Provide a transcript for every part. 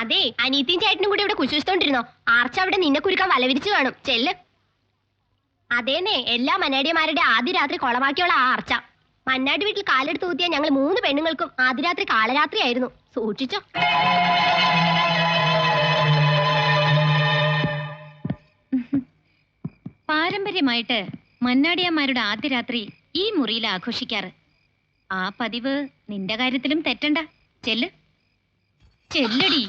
അതെ അനീത്തിയും ചേട്ടനും കൂടി ഇവിടെ കുശിച്ചോണ്ടിരുന്നോ? ആർച്ച അവിടെ നിന്നെ കുരുക്കാൻ വലവിരിച്ചു കാണും. ചെല്ല്. അതേന്നെ എല്ലാ മനാടിയമാരുടെ ആദ്യ രാത്രി കൊളമാക്കിയുള്ള ആ ആർച്ച. മന്നാടി വീട്ടിൽ കാലെടുത്ത് ഊത്തിയ ഞങ്ങൾ മൂന്ന് പെണ്ണുങ്ങൾക്കും ആദ്യ രാത്രി കാളരാത്രിയായിരുന്നു. സൂക്ഷിച്ചോ. പാരമ്പര്യമായിട്ട് മന്നാടിയന്മാരുടെ ആദ്യ രാത്രി ഈ മുറിയിൽ ആഘോഷിക്കാറ്. ആ പതിവ് നിന്റെ കാര്യത്തിലും തെറ്റണ്ട. ചെല്ല്. ചെല്ലടി.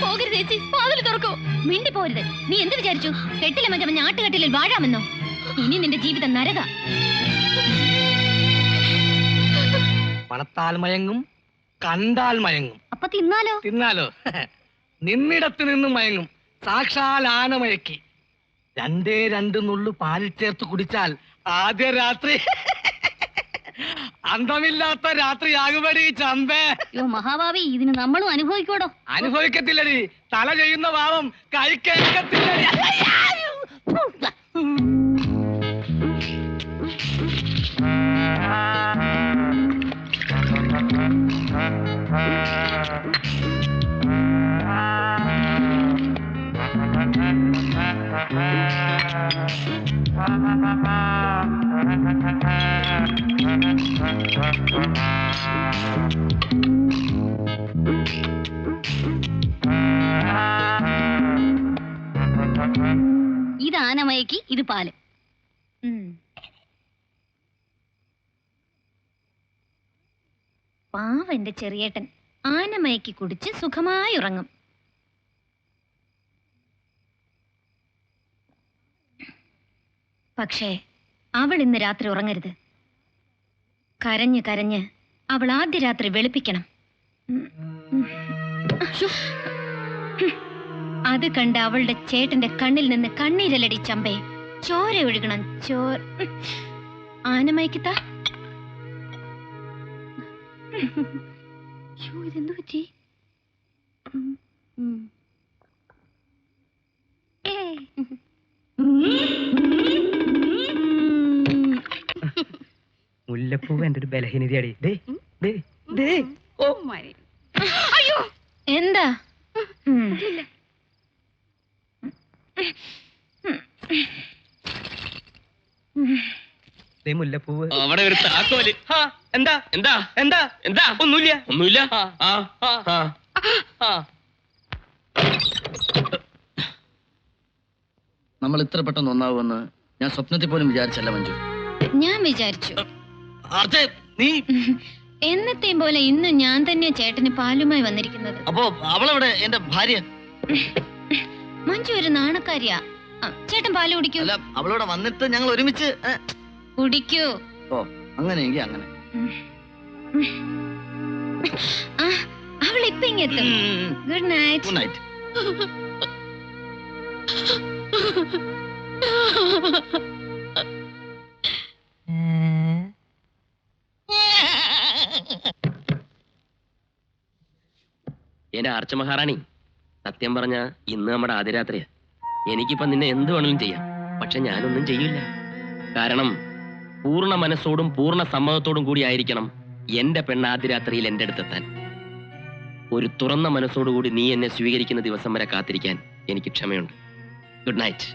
പോകരുത് ചേച്ചി വാതിൽ തുറക്കൂ. മിണ്ടി പോരുത് നീ എന്ത് വിചാരിച്ചു? കെട്ടിലെ മറ്റവൻ ഞാട്ടുകെട്ടിലിൽ വാഴാമെന്നോ? ഇനി നിന്റെ ജീവിതം നരക. പണത്താൽ മയങ്ങും കണ്ടാൽ മയങ്ങും. അപ്പൊ തിന്നാലോ? തിന്നാലോ. നിന്നിടത്ത് നിന്നും മയങ്ങും. സാക്ഷാൽ ആന മയക്കി. രണ്ടേ രണ്ട് നുള്ളു പാലിൽ ചേർത്ത് കുടിച്ചാൽ ആദ്യ രാത്രി അന്തമില്ലാത്ത രാത്രിയാകുമടി ചമ്പേ. മഹാഭാവി ഇതിന് നമ്മളും അനുഭവിക്കോടോ അനുഭവിക്കത്തില്ലടി. തല ചെയ്യുന്ന പാവം കൈക്കേക്കത്തില്ലടി ഇത് ആനമയക്കി ഇത് പാൽ. പാവന്റെ ചെറിയേട്ടൻ. ആനമയക്ക് കുടിച്ച് സുഖമായി ഉറങ്ങും പക്ഷേ അവൾ ഇന്ന് രാത്രി ഉറങ്ങരുത്. കരഞ്ഞ് കരഞ്ഞ് അവൾ ആദ്യ രാത്രി വെളുപ്പിക്കണം. അത് കണ്ട് അവളുടെ ചേട്ടന്റെ കണ്ണിൽ നിന്ന് കണ്ണീരലടി ചമ്പേ. ചോര ഒഴുകണം ചോർ. ആനമയക്കിത്ത. ഇതെന്തു പറ്റി? ഉം, മുല്ലപ്പൂവ് എന്റെ ഒരു ബലഹീനതയാടി. ദേ ദേ ദേ. ഓ. എന്താ? മുല്ലപ്പൂവ്. അവിടെ ഒരു താക്കോൽ ഹാ, എന്താ? എന്താ? എന്താ? എന്താ? ഒന്നുമില്ല. ഒന്നുമില്ല? നമ്മൾ ഇത്ര പെട്ടെന്ന് ഒന്നാവുമെന്ന് ഞാൻ സ്വപ്നത്തിൽ പോലും വിചാരിച്ചല്ല മഞ്ജു. ഞാൻ വിചാരിച്ചു. നീ? എന്നത്തെയും പോലെ ഇന്ന് ഞാൻ തന്നെ ചേട്ടന് പാലുമായി വന്നിരിക്കുന്നത്. അപ്പോ അവളെവിടെ എന്റെ ഭാര്യ? മഞ്ജു ഒരു നാണക്കാരിയാ. ചേട്ടൻ പാൽ കുടിക്കൂ. അവളോടെ വന്നിട്ട് ഞങ്ങൾ ഒരുമിച്ച് കുടിക്കൂ. ഓ അങ്ങനെയെങ്കിൽ അങ്ങനെ. അവൾ ഇപ്പൊ ഇങ്ങെത്തും. ഗുഡ് നൈറ്റ് ഗുഡ് നൈറ്റ് എന്റെ ആർച്ച മഹാറാണി സത്യം പറഞ്ഞ ഇന്ന് നമ്മുടെ ആദ്യരാത്രിയാ. എനിക്കിപ്പോ നിന്നെ എന്ത് വേണമെങ്കിലും ചെയ്യാം പക്ഷെ ഞാനൊന്നും ചെയ്യില്ല. കാരണം പൂർണ മനസ്സോടും പൂർണ സമ്മതത്തോടും കൂടി ആയിരിക്കണം എന്റെ പെണ്ണ് ആദ്യരാത്രിയിൽ എന്റെ അടുത്തെത്താൻ. ഒരു തുറന്ന മനസ്സോടുകൂടി നീ എന്നെ സ്വീകരിക്കുന്ന ദിവസം വരെ കാത്തിരിക്കാൻ എനിക്ക് ക്ഷമയുണ്ട്. Good night.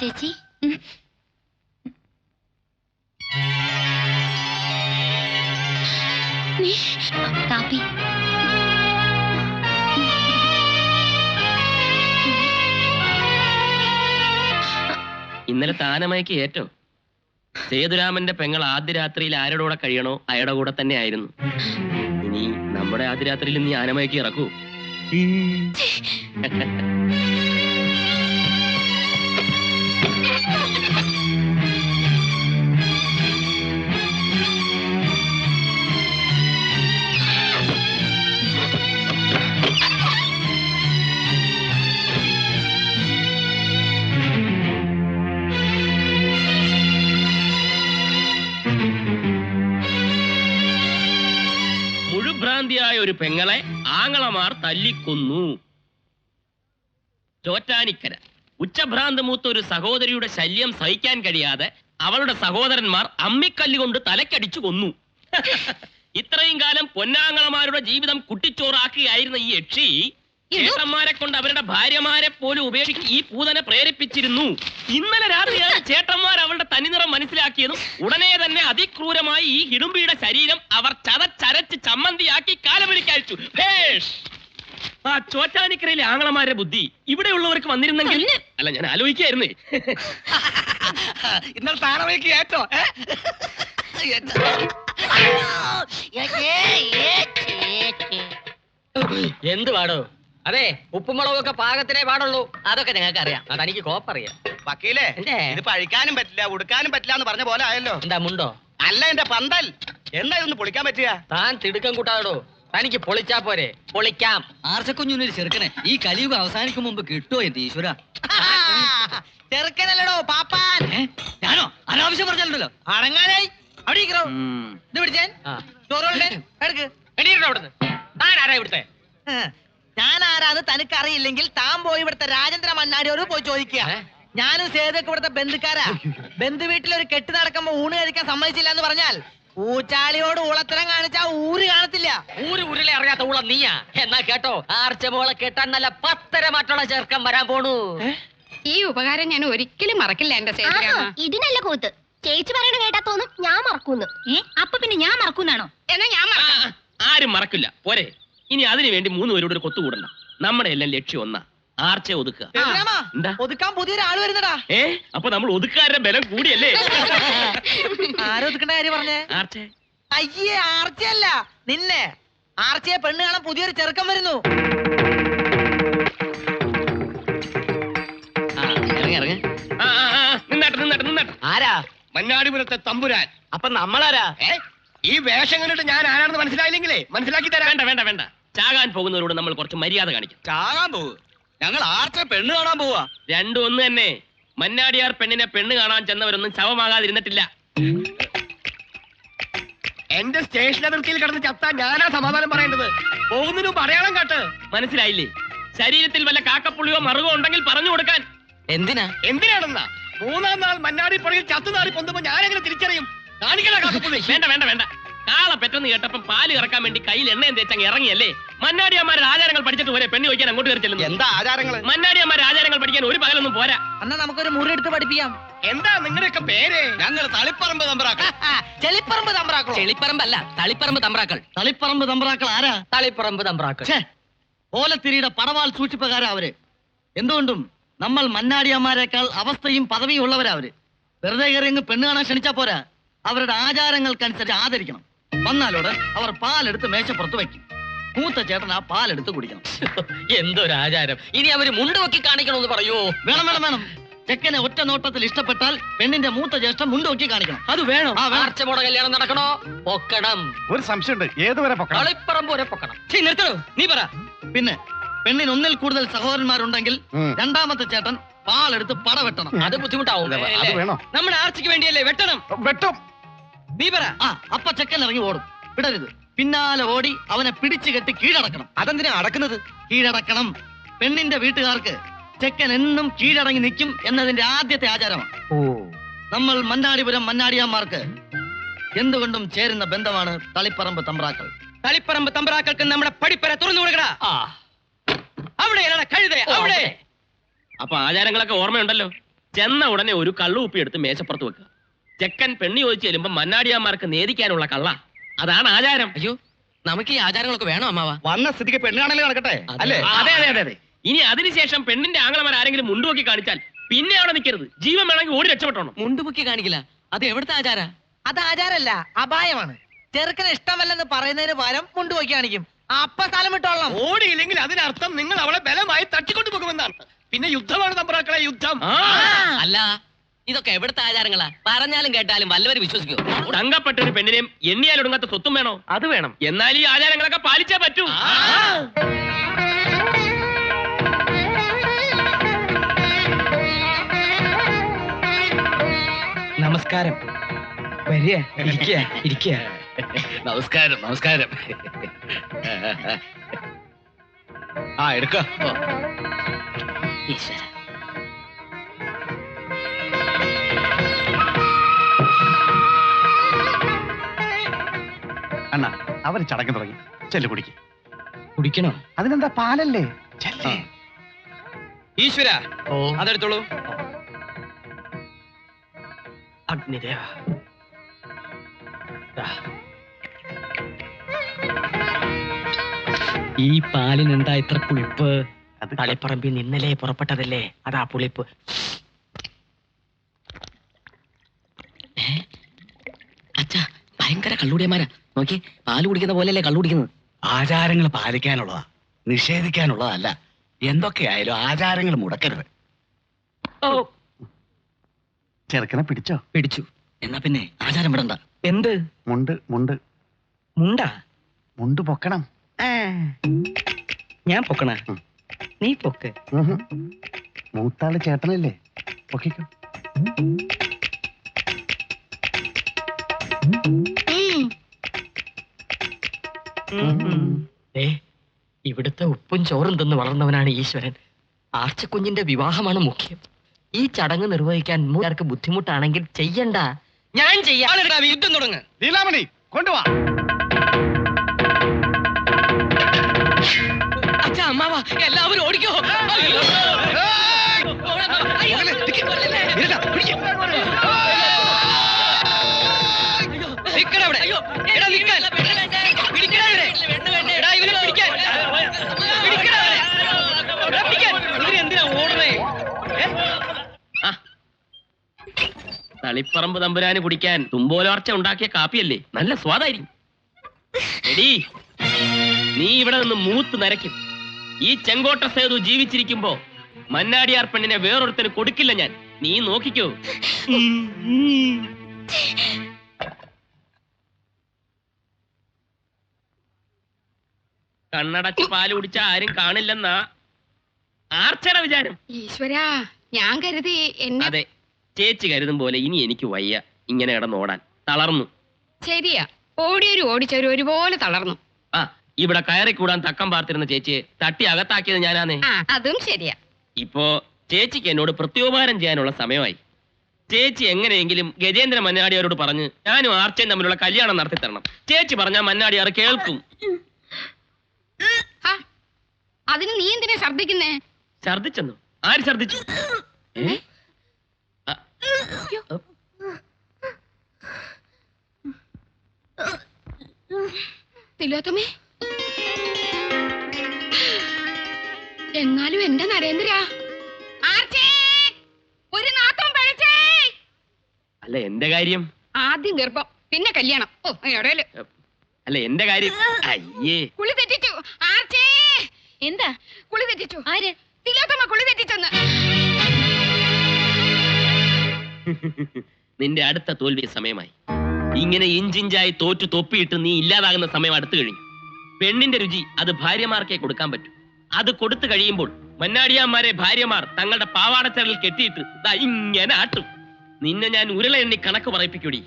ചേച്ചി കാപ്പി ഇന്നലെ താനമയക്ക് ഏറ്റോ സേതുരാമന്റെ പെങ്ങൾ ആദ്യ രാത്രിയിൽ ആരുടെ കൂടെ കഴിയണോ അയാളുടെ കൂടെ തന്നെ ആയിരുന്നു. ഇനി നമ്മുടെ ആദ്യ രാത്രിയിൽ നീ ആനമയക്ക് ഇറക്കൂ. പെങ്ങളെ ആങ്ങളമാർ തല്ലിക്കൊന്നു. ചോറ്റാനിക്കര. ഉച്ചഭ്രാന്ത് മൂത്ത ഒരു സഹോദരിയുടെ ശല്യം സഹിക്കാൻ കഴിയാതെ അവളുടെ സഹോദരന്മാർ അമ്മിക്കല്ല് കൊണ്ട് തലക്കടിച്ചു കൊന്നു. ഇത്രയും കാലം പൊന്നാങ്ങളമാരുടെ ജീവിതം കുട്ടിച്ചോറാക്കുകയായിരുന്ന ഈ യക്ഷി ചേട്ടന്മാരെ കൊണ്ട് അവരുടെ ഭാര്യമാരെ പോലും ഉപേക്ഷിച്ച് ഈ പൂതനെ പ്രേരിപ്പിച്ചിരുന്നു. ഇന്നലെ രാത്രിയാണ് ചേട്ടന്മാർ അവളുടെ തനിനിറം മനസ്സിലാക്കിയതും ഉടനെ തന്നെ അതിക്രൂരമായി ഈ ഹിഡുംബിയുടെ ശരീരം അവർ ചതച്ചരച്ച് ചമ്മന്തിയാക്കി കാലപിടിക്കയച്ചു ആ ചോറ്റാനിക്കരയിലെ ആങ്ങളമാരുടെ ബുദ്ധി ഇവിടെ ഉള്ളവർക്ക് വന്നിരുന്നെങ്കിൽ അല്ല ഞാൻ ആലോചിക്കായിരുന്നേ ഇന്നലെ താണവയ്ക്ക് ഏറ്റോ? എന്ത് പാടോ? അതെ ഉപ്പുമുളകൊക്കെ പാകത്തിനേ പാടുള്ളൂ. അതൊക്കെ ഞങ്ങൾക്ക് അറിയാം അതെനിക്ക് കോപ്പറിയാം. വക്കീലേ എന്തേ? ഇത് പഴിക്കാനും പറ്റില്ല ഉടുക്കാനും പറ്റില്ല എന്ന് പറഞ്ഞ പോലെ ആയല്ലോ. എന്താ മുണ്ടോ? അല്ല എന്റെ പന്തൽ. എന്താ ഇതൊന്ന് പൊളിക്കാൻ പറ്റുക താൻ തിടുക്കം കൂട്ടാടോ തനിക്ക് പൊളിച്ചാ പോരെ. പൊളിക്കാം. ആർച്ചക്കുഞ്ഞൊരു ചെറുക്കനെ ഈ കലിയുഗം അവസാനിക്കും മുമ്പ് കിട്ടുമോ എന്റെ ഈശ്വര? ചെറുക്കനല്ലടോ പാപ്പാൻ. ഞാനോ? അനാവശ്യം പറഞ്ഞല്ലോ അടങ്ങാനായി. അവിടെ ഇരിക്കണോ? ഇത് പിടിച്ചാൻ. ആ. ചോറുകളുടെ എടുക്ക്. എണീറ്റോ അവിടുന്ന്? താൻ ആരാ ഇവിടുത്തെ? ഞാൻ ആരാന്ന് തനിക്ക് അറിയില്ലെങ്കിൽ താൻ പോയി ഇവിടുത്തെ രാജേന്ദ്ര മണ്ണാടിയോട് പോയി ചോദിക്കുക. ഞാനും സേതൊക്കെ ഇവിടുത്തെ ബന്ധുക്കാരാ. ബന്ധു വീട്ടിൽ ഒരു കെട്ട് നടക്കുമ്പോ ഊണ് കഴിക്കാൻ സമ്മതിച്ചില്ല എന്ന് പറഞ്ഞാൽ ഊച്ചാളിയോട് ഊളത്തരം കാണിച്ചാ ഊര് കാണത്തില്ല. ഊര് ഉരുളെ അറിയാത്ത ഊള നീയാ. എന്നാ കേട്ടോ ആർച്ച മോളെ കെട്ടാൻ നല്ല പത്തര മറ്റുള്ള ചെറുക്കം വരാൻ പോണു. ഈ ഉപകാരം ഞാൻ ഒരിക്കലും മറക്കില്ല എന്റെ സേതുരാമ. ഇതിനല്ല കൂത്ത്. ചേച്ചി പറയണ കേട്ടാ തോന്നും ഞാൻ മറക്കൂന്ന്. അപ്പൊ പിന്നെ ഞാൻ മറക്കൂന്നാണോ? എന്നാ ഞാൻ മറക്കാം. ആരും മറക്കില്ല. പോരെ. ഇനി അതിനു വേണ്ടി മൂന്ന് പേരോട് ഒരു കൊത്തുകൂടണ്ട. നമ്മുടെ എല്ലാം ലക്ഷ്യം ഒന്നാ. ആർച്ച ഒതുക്കുക. എന്താ? ഒതുക്കാൻ പുതിയൊരാൾ വരുന്നടാ. ഏ? അപ്പൊ നമ്മൾ ഒതുക്കാരുടെ ബലം കൂടിയല്ലേ? ആരൊതുക്കേണ്ട കാര്യം പറഞ്ഞേ? ആർച്ച? അയ്യേ ആർച്ചയല്ല. നിന്നെ. ആർച്ചയെ പെണ്ണ് കാണാൻ പുതിയൊരു ചെറുക്കം വരുന്നു. ആരാ? മഞ്ഞാടിപുരത്തെ തമ്പുരാൻ. അപ്പൊ നമ്മളാരാ? ഈ വേഷം കണ്ടിട്ട് ഞാൻ ആരാണെന്ന് മനസ്സിലായില്ലെങ്കിലേ? മനസ്സിലാക്കി തരാം. വേണ്ട വേണ്ട വേണ്ട. ചാകാൻ പോകുന്നവരോട് നമ്മൾ കുറച്ച് മര്യാദ കാണിക്കും. ചാകാൻ പോവുക ഞങ്ങൾ ആർച്ച പെണ്ണ് കാണാൻ പോവാ. രണ്ടും ഒന്ന് തന്നെ. മന്നാടിയാർ പെണ്ണിനെ പെണ്ണ് കാണാൻ ചെന്നവരൊന്നും ശവമാകാതിരുന്നിട്ടില്ല. എന്റെ സ്റ്റേഷൻ അതിർത്തിയിൽ കിടന്ന് ചത്താൻ ഞാനാ സമാധാനം പറയേണ്ടത്? പോകുന്നതിന് പറയണം കേട്ട്. മനസ്സിലായില്ലേ? ശരീരത്തിൽ വല്ല കാക്കപ്പുള്ളിയോ മറുകോ ഉണ്ടെങ്കിൽ പറഞ്ഞു കൊടുക്കാൻ. എന്തിനാ? എന്തിനാണെന്നാ? മൂന്നാം നാൾ മന്നാടി പുഴയിൽ ചത്തു ചത്തുനാറി പൊന്തുമ്പോ ഞാനെങ്ങനെ തിരിച്ചറിയും? കാണിക്കണ കാക്കപ്പുള്ളി. വേണ്ട വേണ്ട വേണ്ട. കാള പെട്ടെന്ന് കേട്ടപ്പം പാൽ ഇറക്കാൻ വേണ്ടി കയ്യിൽ എണ്ണ തേച്ചങ്ങ് ഇറങ്ങിയല്ലേ? മന്നാടിയന്മാരുടെ ആചാരങ്ങൾ പഠിച്ചിട്ട് പോരെ പെണ്ണി വയ്ക്കാൻ അങ്ങോട്ട് കയറി ചെല്ലുന്നു. എന്താ ആചാരങ്ങൾ മന്നാടിയന്മാരുടെ ആചാരങ്ങൾ പഠിക്കാൻ ഒരു പകലൊന്നും പോരാ. എന്നാ നമുക്കൊരു മുറി എടുത്ത് പഠിപ്പിക്കാം. എന്താ നിങ്ങളുടെയൊക്കെ പേര്? ഞങ്ങൾ തളിപ്പറമ്പ് തമ്പ്രാക്കൾ. ചെളിപ്പറമ്പ് തമ്പ്രാക്കളോ? ചെളിപ്പറമ്പല്ല തളിപ്പറമ്പ് തമ്പ്രാക്കൾ. തളിപ്പറമ്പ് തമ്പ്രാക്കൾ ആരാ? തളിപ്പറമ്പ് തമ്പ്രാക്കൾ. ഓലത്തിരിയുടെ പടവാൾ സൂക്ഷിപ്പുകാരാ അവർ. എന്തുകൊണ്ടും നമ്മൾ മന്നാടിയന്മാരെക്കാൾ അവസ്ഥയും പദവിയും ഉള്ളവരാ അവർ. വെറുതെ കയറി അങ്ങ് പെണ്ണ് കാണാൻ ക്ഷണിച്ചാ പോരാ. അവരുടെ ആചാരങ്ങൾക്കനുസരിച്ച് ആദരിക്കണം. വന്നാലോട് അവർ പാലെടുത്ത് മേശപ്പുറത്ത് വെക്കും മൂത്ത ചേട്ടൻ ആ പാലെടുത്ത് കുടിക്കണം. എന്തൊരു ആചാരം ഇനി അവർ മുണ്ട് വെക്കി കാണിക്കണമെന്ന് പറയൂ? വേണം വേണം വേണം. ചെക്കനെ ഒറ്റ നോട്ടത്തിൽ ഇഷ്ടപ്പെട്ടാൽ പെണ്ണിന്റെ മൂത്ത ജ്യേഷ്ഠം മുണ്ട് നോക്കി കാണിക്കണം. അത് വേണം. ആർച്ചമോടെ കല്യാണം നടക്കണോ? പൊക്കണം. ഒരു സംശയമുണ്ട്. ഏതുവരെ പൊക്കണം? തളിപ്പറമ്പ് വരെ പൊക്കണം. നിർത്തണോ. നീ പറ. പിന്നെ പെണ്ണിന് ഒന്നിൽ കൂടുതൽ സഹോദരന്മാരുണ്ടെങ്കിൽ രണ്ടാമത്തെ ചേട്ടൻ പാലെടുത്ത് പട വെട്ടണം. അത് ബുദ്ധിമുട്ടാവും. അത് വേണോ. നമ്മുടെ ആർച്ചയ്ക്ക് വേണ്ടിയല്ലേ വെട്ടണം? വെട്ടും. നീ പറ. ആ അപ്പ ചെക്കൻ ഇറങ്ങി ഓടും. വിടരുത്. പിന്നാലെ ഓടി അവനെ പിടിച്ചു കെട്ടി കീഴടക്കണം. അതെന്തിനാ അടക്കുന്നത്? കീഴടക്കണം. പെണ്ണിന്റെ വീട്ടുകാർക്ക് ചെക്കൻ എന്നും കീഴടങ്ങി നിൽക്കും എന്നതിന്റെ ആദ്യത്തെ ആചാരമാണ്. ഓ. നമ്മൾ മന്നാടിപുരം മന്നാടിയാന്മാർക്ക് എന്തുകൊണ്ടും ചേരുന്ന ബന്ധമാണ് തളിപ്പറമ്പ് തമ്പ്രാക്കൾ. തളിപ്പറമ്പ് തമ്പ്രാക്കൾക്ക് നമ്മുടെ പടിപ്പര തുറന്നു കൊടുക്കടാ. അവിടെയാണ് കഴുത അവിടെ. അപ്പൊ ആചാരങ്ങളൊക്കെ ഓർമ്മയുണ്ടല്ലോ? ചെന്ന ഉടനെ ഒരു കള്ളുപ്പി എടുത്ത് മേശപ്പുറത്ത് വെക്കുക ചെക്കൻ പെണ്ണി ചോദിച്ചു ചെല്ലുമ്പോ മന്നാടിയാന്മാർക്ക് നേദിക്കാനുള്ള കള്ള. അതാണ് ആചാരം. അയ്യോ നമുക്ക് ഈ ആചാരങ്ങളൊക്കെ വേണോ അമ്മാവ? വന്ന സ്ഥിതിക്ക് പെണ്ണ് കാണൽ നടക്കട്ടെ അല്ലേ? അതെ അതെ അതെ അതെ. ഇനി അതിനുശേഷം പെണ്ണിന്റെ ആംഗളമാർ ആരെങ്കിലും മുണ്ടുപൊക്കി കാണിച്ചാൽ പിന്നെ അവിടെ നിൽക്കരുത്. ജീവൻ വേണമെങ്കിൽ ഓടി രക്ഷപ്പെട്ടോണം. മുണ്ടുപൊക്കി കാണിക്കില്ല. അത് എവിടുത്തെ ആചാര? അത് ആചാരല്ല അപായമാണ്. ചെറുക്കന് ഇഷ്ടമല്ലെന്ന് പറയുന്നതിന് പകരം മുണ്ടുപൊക്കി കാണിക്കും. അപ്പ സ്ഥലം വിട്ടോളണം. ഓടിയില്ലെങ്കിൽ അതിനർത്ഥം നിങ്ങൾ അവളെ ബലമായി തട്ടിക്കൊണ്ടു പോകുമെന്നാണ് പിന്നെ യുദ്ധമാണ് തമ്പ്രാക്കളെ യുദ്ധം. അല്ല ഇതൊക്കെ എവിടുത്തെ ആചാരങ്ങളാ? പറഞ്ഞാലും കേട്ടാലും വല്ലവരും വിശ്വസിക്കോ. തങ്കപ്പെട്ട ഒരു പെണ്ണിനെയും എണ്ണിയാൽ ഒടുങ്ങാത്ത സ്വത്തും വേണോ? അത് വേണം. എന്നാൽ ഈ ആചാരങ്ങളൊക്കെ പാലിച്ചേ പറ്റൂ. നമസ്കാരം. വരിക ഇരിക്കുക ഇരിക്കുക. നമസ്കാരം നമസ്കാരം. ആ എടുക്ക. അവർ ചടങ്ങ് തുടങ്ങി. ചെല്ലു കുടിക്ക്. കുടിക്കണോ? അതിനെന്താ പാലല്ലേ? ചെല്ലേ. ഈശ്വര ഓ. അതെടുത്തോളൂ. അഗ്നിദേവ. ഈ പാലിന് എന്താ ഇത്ര പുളിപ്പ്? അത് തളിപ്പറമ്പിൽ നിന്ന് ഇന്നലെ പുറപ്പെട്ടതല്ലേ? അതാ പുളിപ്പ്. അച്ഛാ ഭയങ്കര കള്ളുടിയന്മാരാ. നോക്കി പാൽ കുടിക്കുന്ന പോലെയല്ലേ കള്ളു കുടിക്കുന്നത്? ആചാരങ്ങൾ പാലിക്കാനുള്ളതാ നിഷേധിക്കാനുള്ളതല്ല. എന്തൊക്കെയായാലും ആചാരങ്ങൾ മുടക്കരുത്. ചെറുക്കനെ പിടിച്ചോ? പിടിച്ചു. എന്നാ പിന്നെ ആചാരം വിടണ്ട. എന്ത്? മുണ്ട് മുണ്ട്. മുണ്ടാ? മുണ്ട് പൊക്കണം. ഞാൻ പൊക്കണ? ഉം. നീ പൊക്ക്. മൂത്താൾ ചേട്ടനല്ലേ? പൊക്കിക്കോ. ഏ ഇവിടുത്തെ ഉപ്പും ചോറും തിന്ന് വളർന്നവനാണ് ഈശ്വരൻ. ആർച്ചക്കുഞ്ഞിന്റെ വിവാഹമാണ് മുഖ്യം. ഈ ചടങ്ങ് നിർവഹിക്കാൻ മൂന്നാർക്ക് ബുദ്ധിമുട്ടാണെങ്കിൽ ചെയ്യണ്ട. ഞാൻ ചെയ്യാം. യുദ്ധം തുടങ്ങ്. ലീലാമണി തളിപ്പറമ്പ് തമ്പുരാന് കുടിക്കാൻ തുമ്പോലോർച്ച ഉണ്ടാക്കിയ കാപ്പിയല്ലേ? നല്ല സ്വാദായിരിക്കും. എടി നീ ഇവിടെ നിന്ന് മൂത്ത് നരയ്ക്കും. ഈ ചെങ്കോട്ട സേതു ജീവിച്ചിരിക്കുമ്പോ മന്നാടിയാർ പെണ്ണിനെ വേറൊരുത്തന് കൊടുക്കില്ല ഞാൻ. നീ നോക്കിക്കോ. കണ്ണടച്ച് പാൽ കുടിച്ച ആരും കാണില്ലെന്നാ ആർച്ചയുടെ വിചാരം. ഈശ്വരാ ഞാൻ കരുതി എന്നെ അതെ. ചേച്ചി കരുതും പോലെ ഇനി എനിക്ക് വയ്യ. ഇങ്ങനെ കിടന്നോടാൻ തളർന്നു. ശരിയാ. ഓടിയൊരു ഓടിച്ചൊരു ഒരുപോലെ തളർന്നു. ആ ഇവിടെ കയറി കൂടാൻ തക്കം പാർത്തിരുന്ന ചേച്ചിയെ തട്ടി അകത്താക്കിയത് ഞാനാന്നേ. ആ അതും ശരിയാ. ഇപ്പോ ചേച്ചിക്ക് എന്നോട് പ്രത്യോപകാരം ചെയ്യാനുള്ള സമയമായി. ചേച്ചി എങ്ങനെയെങ്കിലും ഗജേന്ദ്ര മന്നാടിയാരോട് പറഞ്ഞ് ഞാനും ആർച്ചയും തമ്മിലുള്ള കല്യാണം നടത്തി തരണം ചേച്ചി പറഞ്ഞാൽ മന്നാടിയാർ കേൾക്കും. ആ അതിന് നീ എന്തിനാ ഛർദിക്കുന്നേ ഛർദിച്ചെന്നു ആര് ഛർദിച്ചു ഏ? തിലോത്തമേ. എന്നാലും എന്റെ നരേന്ദ്ര ഒരു നാത്തം പഴച്ചേ. അല്ല എന്റെ കാര്യം? ആദ്യം ഗർഭം പിന്നെ കല്യാണം. ഓ എവിടെയല്ലോ അല്ല എന്റെ കാര്യം? അയ്യേ. കുളി തെറ്റിച്ചു. ആർച്ചേ. എന്താ? കുളി തെറ്റിച്ചു. ആര്? തിലോത്തമ്മ കുളി തെറ്റിച്ചെന്ന്. നിന്റെ അടുത്ത തോൽവി സമയമായി. ഇങ്ങനെ ഇഞ്ചിഞ്ചായി തോറ്റു തൊപ്പിയിട്ട് നീ ഇല്ലാതാകുന്ന സമയം അടുത്തു കഴിഞ്ഞു. പെണ്ണിന്റെ രുചി അത് ഭാര്യമാർക്കേ കൊടുക്കാൻ പറ്റൂ. അത് കൊടുത്തു കഴിയുമ്പോൾ മന്നാടിയാന്മാരെ ഭാര്യമാർ തങ്ങളുടെ പാവാടച്ചരലിൽ കെട്ടിയിട്ട് ഇങ്ങനെ ആട്ടും. നിന്നെ ഞാൻ ഉരുള എണ്ണി കണക്ക് പറയിപ്പിക്കൂടി.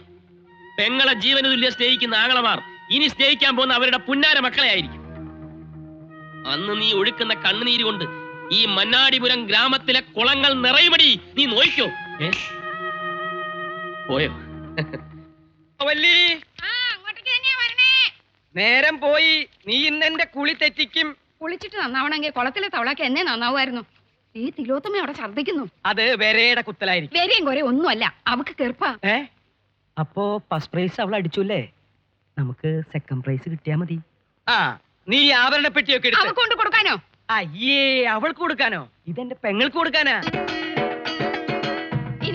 പെങ്ങളെ ജീവന തുല്യ സ്നേഹിക്കുന്ന ആങ്ങളമാർ ഇനി സ്നേഹിക്കാൻ പോകുന്ന അവരുടെ പുന്നാര മക്കളെ ആയിരിക്കും. അന്ന് നീ ഒഴുക്കുന്ന കണ്ണുനീര് കൊണ്ട് ഈ മന്നാടിപുരം ഗ്രാമത്തിലെ കുളങ്ങൾ നിറയുമടി നീ നോയിക്കോ. ഏ പോയോ? വല്ലി നേരം പോയി. നീ ഇന്നെന്റെ കുളി തെറ്റിക്കും. കുളിച്ചിട്ട് നന്നാവണമെങ്കിൽ കുളത്തിലെ തവളക്ക് എന്നെ നന്നാവുമായിരുന്നു. ഈ തിലോത്തമ്മ അവിടെ ഛർദ്ദിക്കുന്നു. അത് വരയുടെ കുത്തലായിരിക്കും. വെരയും കുറെ ഒന്നുമല്ല. അവക്ക് കെറുപ്പാ ഏ? അപ്പോ ഫസ്റ്റ് പ്രൈസ് അവൾ അടിച്ചുല്ലേ? നമുക്ക് സെക്കൻഡ് പ്രൈസ് കിട്ടിയാ മതി. ആ നീ ഈ ആഭരണ പെട്ടിയൊക്കെ എടുത്ത് കൊണ്ട് കൊടുക്കാനോ? അയ്യേ അവൾക്ക് കൊടുക്കാനോ? ഇതെന്റെ പെങ്ങൾക്ക് കൊടുക്കാനാ.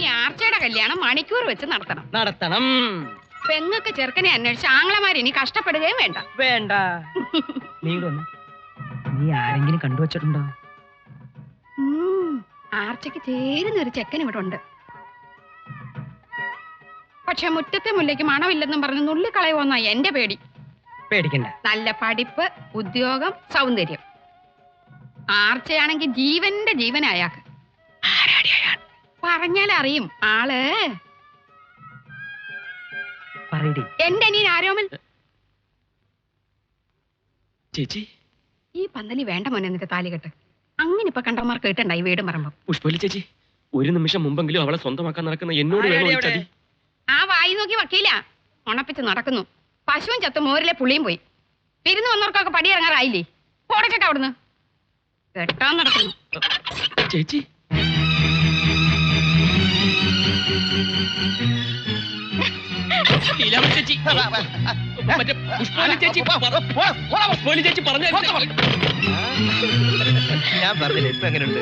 ഇനി ആർച്ചയുടെ കല്യാണം മണിക്കൂർ വെച്ച് നടത്തണം. നടത്തണം. പെങ്ങൾക്ക് ചെറുക്കനെ അന്വേഷിച്ച് ആങ്ങളമാർ ഇനി കഷ്ടപ്പെടുകയും വേണ്ട. വേണ്ട. നീ വന്ന്. നീ ആരെങ്കിലും കണ്ടുവച്ചിട്ടുണ്ടോ? ഉം, ആർച്ചയ്ക്ക് ചേരുന്ന ഒരു ചെക്കൻ ഇവിടെ ഉണ്ട്. പക്ഷെ മുറ്റത്തെ മുല്ലയ്ക്ക് മണമില്ലെന്നും പറഞ്ഞ് നുള്ളിക്കളയുമെന്നാ എന്റെ പേടി. പേടിക്കണ്ട. നല്ല പഠിപ്പ് ഉദ്യോഗം സൗന്ദര്യം. ആർച്ചയാണെങ്കിൽ ജീവന്റെ ജീവൻ അയാൾക്ക് പറഞ്ഞാൽ അറിയും ആൾ. പറയടി. എന്റെ അനിയൻ ആരോമൻ. ചേച്ചി. ഈ പന്തലി വേണ്ട മോനെ നിന്റെ താലി കെട്ട്. അങ്ങനെ ഇപ്പൊ കണ്ടമാർ കേട്ടുണ്ടായി വീട് പറമ്പം. പുഷ്പലി ചേച്ചി ഒരു നിമിഷം മുമ്പെങ്കിലും അവളെ സ്വന്തമാക്കാൻ നടക്കുന്ന എന്നോട് വേണോ ഈ ചതി ആ വായി നോക്കി വക്കീല. ഉണപ്പിച്ച് നടക്കുന്നു. പശുവും ചത്ത് മോരിലെ പുളിയും പോയി. പിരിന്നു വന്നവർക്കൊക്കെ പടിയിറങ്ങാറായില്ലേ? ഇറങ്ങാറായില്ലേ പോടച്ചേട്ടാ അവിടുന്ന്. കെട്ടാൻ നടക്കുന്നു. ചേച്ചി ചേച്ചി മറ്റേ പുഷ്പാലി ചേച്ചി പുഷ്പാലി ചേച്ചി പറഞ്ഞു ഞാൻ പറഞ്ഞില്ല ഇപ്പൊ എങ്ങനെയുണ്ട്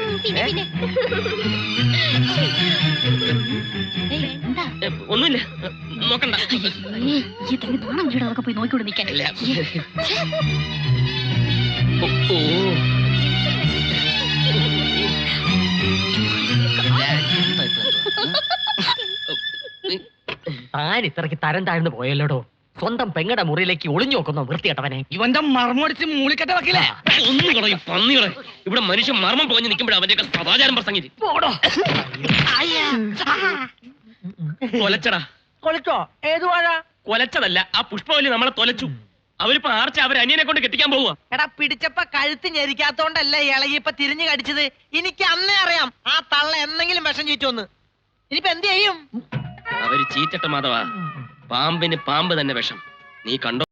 ഒന്നുമില്ല നോക്കണ്ട ഈ തന്നെ നാണം വീട് അതൊക്കെ പോയി നോക്കിക്കൊണ്ട് നിൽക്കാൻ ഓ, താൻ ഇത്രയ്ക്ക് തരം താഴ്ന്നു പോയല്ലോടോ? സ്വന്തം പെങ്ങടെ മുറിയിലേക്ക് ഒളിഞ്ഞു നോക്കുന്ന വൃത്തികെട്ടവനെ. ഇവന്റെ മർമ്മടിച്ച് മൂളിക്കട്ട വക്കില്ലേ ഒന്ന് കളയും പന്നികളെ ഇവിടെ മനുഷ്യൻ മർമ്മം പോഞ്ഞ് നിൽക്കുമ്പോഴാണ് അവന്റെയൊക്കെ സദാചാരം പ്രസംഗിച്ച്. കൊലച്ചടാ. കൊളിച്ചോ ഏതു വാഴ? കൊലച്ചതല്ല ആ പുഷ്പവല്ലി നമ്മളെ തൊലച്ചു അവരിപ്പോ ആർച്ച അവർ അനിയനെ കൊണ്ട് കെട്ടിക്കാൻ പോവുക എടാ പിടിച്ചപ്പ കഴുത്ത് ഞെരിക്കാത്തോണ്ടല്ല ഇളകിയപ്പ തിരിഞ്ഞു കടിച്ചത്? എനിക്ക് അന്നേ അറിയാം ആ തള്ള എന്തെങ്കിലും വിഷം ചീറ്റോന്ന് ഇനിയിപ്പോ എന്ത് ചെയ്യും? അവർ ചീറ്റട്ട മാധവ. പാമ്പിന് പാമ്പ് തന്നെ വിഷം. നീ കണ്ടോ?